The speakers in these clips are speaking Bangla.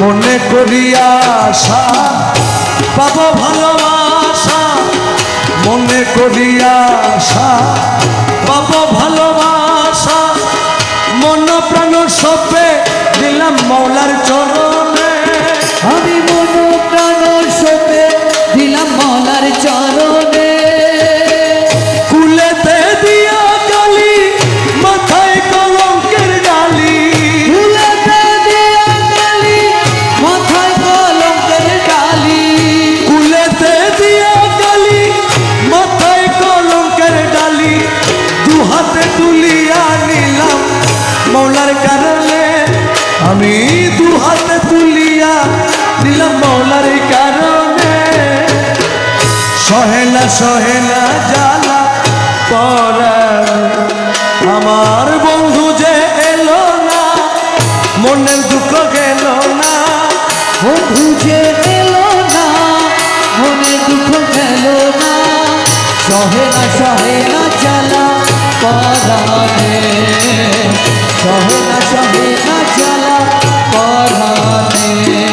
মনে করিয়া আশা, পাব ভালোবাসা। মনে করিয়া আশা, পাব ভালোবাসা। মন প্রাণ সপে দিলাম মৌলার চরণে। আমি মন প্রাণ মৌলার কারণে। সহেলা সহেলা, জ্বালা পরাণ। আমার বন্ধু যে এলো না, মনের দুঃখ গেল না। বন্ধু যে এলো না মনে দুঃখ গেল না। সহে না সহে না জ্বালা পরাণে। সহে না সহে না জ্বালা পরাণে।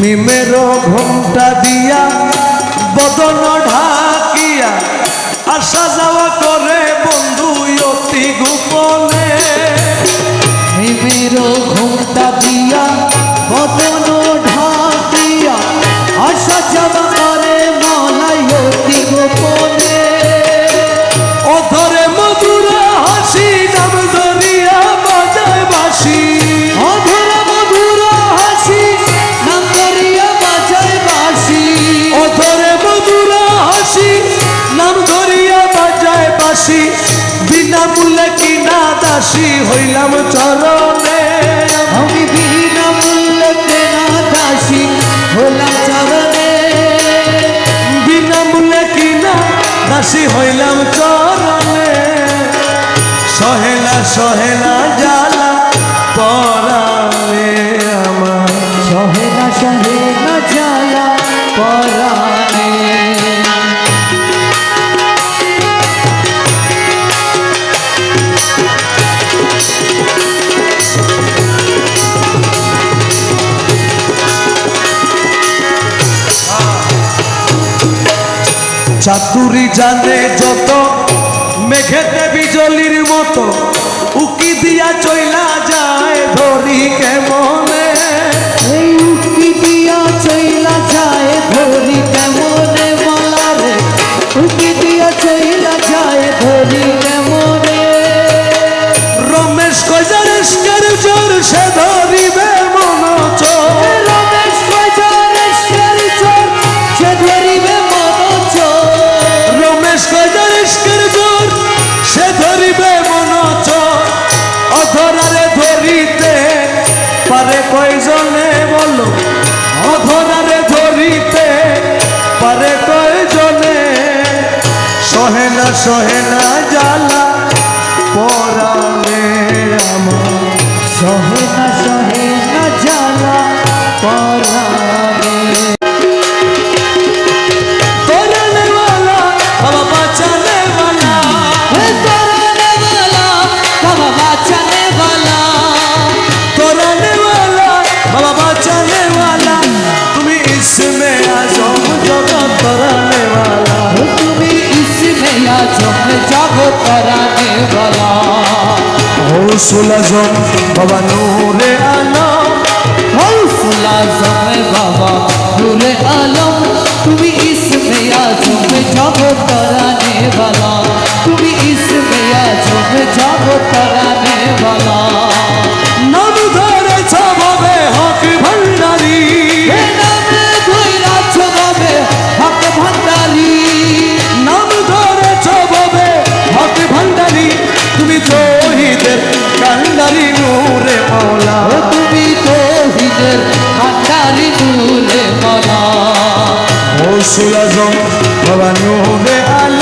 মিমের ঘণ্টা দিয়া বদন হইলাম চরণে সহেলা সহেলা। চাতুরি জানে যত মেঘেতে বিজলির মতো উকি দিয়া চইলা যায় ধরি কেমনে? পারে কয়জনে? সহে না সহে না জ্বালা পরাণে রসুল আজম বাবা নূরে আলম। রসুল আজম বাবা নূরে আলম। তুমি ইসমে আজম যাব তরানে বালা। তুমি ইসমে আজম যাব তরানে বালা। নাম ধরে ছববে হক ভণ্ডারি নাম ধরে ছববে হক ভণ্ডারি নাম ধরে ছববে হক ভণ্ডারি তুমি তো কান্ডারি নূরে মৌলা। তুমি তো হিজের ভান্ডারি নূরে মৌলা। আলম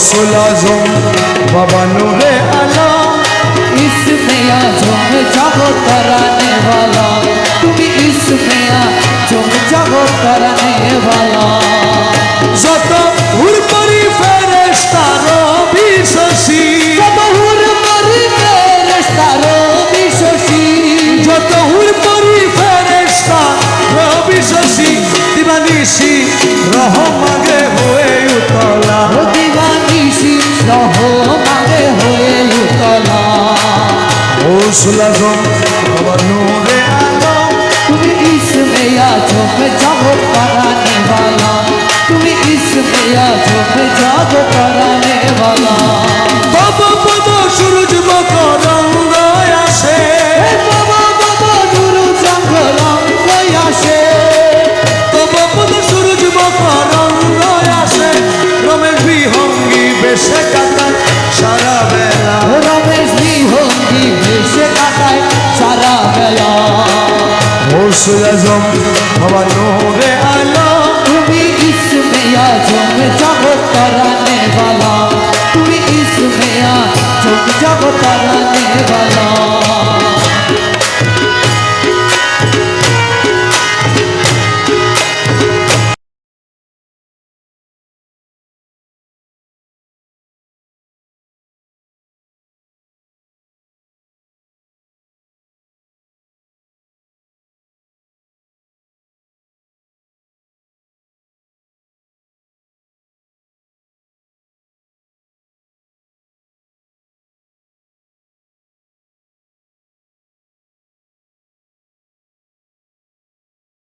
গৌসুল আজম বাবা নূরে আলম इसमें आजम जागो कराने वाला তুমি इसमें आजम जागो कराने वाला যত হুরপরি ফেরেশতা রবি শশী বহুর মরি ফেরেশতারো বিশ্বসী যত হুরপরি ফেরেশতা রবি শশী দিবানিশি हौसला दो और नूरे आलो तुम इसमें या जो पे जाओ कराने वाला तुम इसमें या जो पे जाओ कराने वाला বাবা